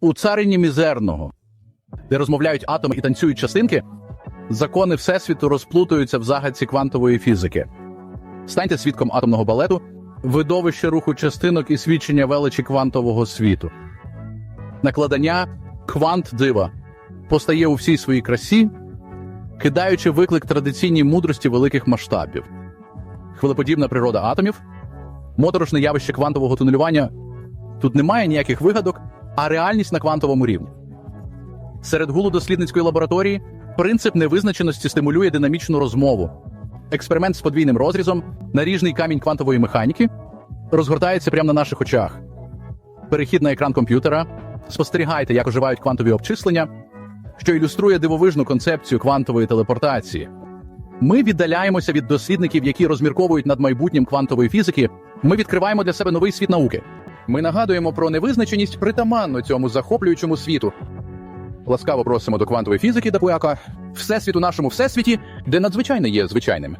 У царині мізерного, де розмовляють атоми і танцюють частинки, закони Всесвіту розплутуються в загадці квантової фізики. Станьте свідком атомного балету, видовище руху частинок і свідчення величі квантового світу. Накладання квант дива постає у всій своїй красі, кидаючи виклик традиційній мудрості великих масштабів. Хвилеподібна природа атомів, моторошне явище квантового тунелювання. Тут немає ніяких вигадок, а реальність на квантовому рівні. Серед гулу дослідницької лабораторії принцип невизначеності стимулює динамічну розмову. Експеримент з подвійним розрізом, наріжний камінь квантової механіки розгортається прямо на наших очах. Перехід на екран комп'ютера. Спостерігайте, як оживають квантові обчислення, що ілюструє дивовижну концепцію квантової телепортації. Ми віддаляємося від дослідників, які розмірковують над майбутнім квантової фізики. Ми відкриваємо для себе новий світ науки. Ми нагадуємо про невизначеність притаманну цьому захоплюючому світу. Ласкаво просимо до квантової фізики Дапуяка, всесвіту нашому всесвіті, де надзвичайне є звичайним.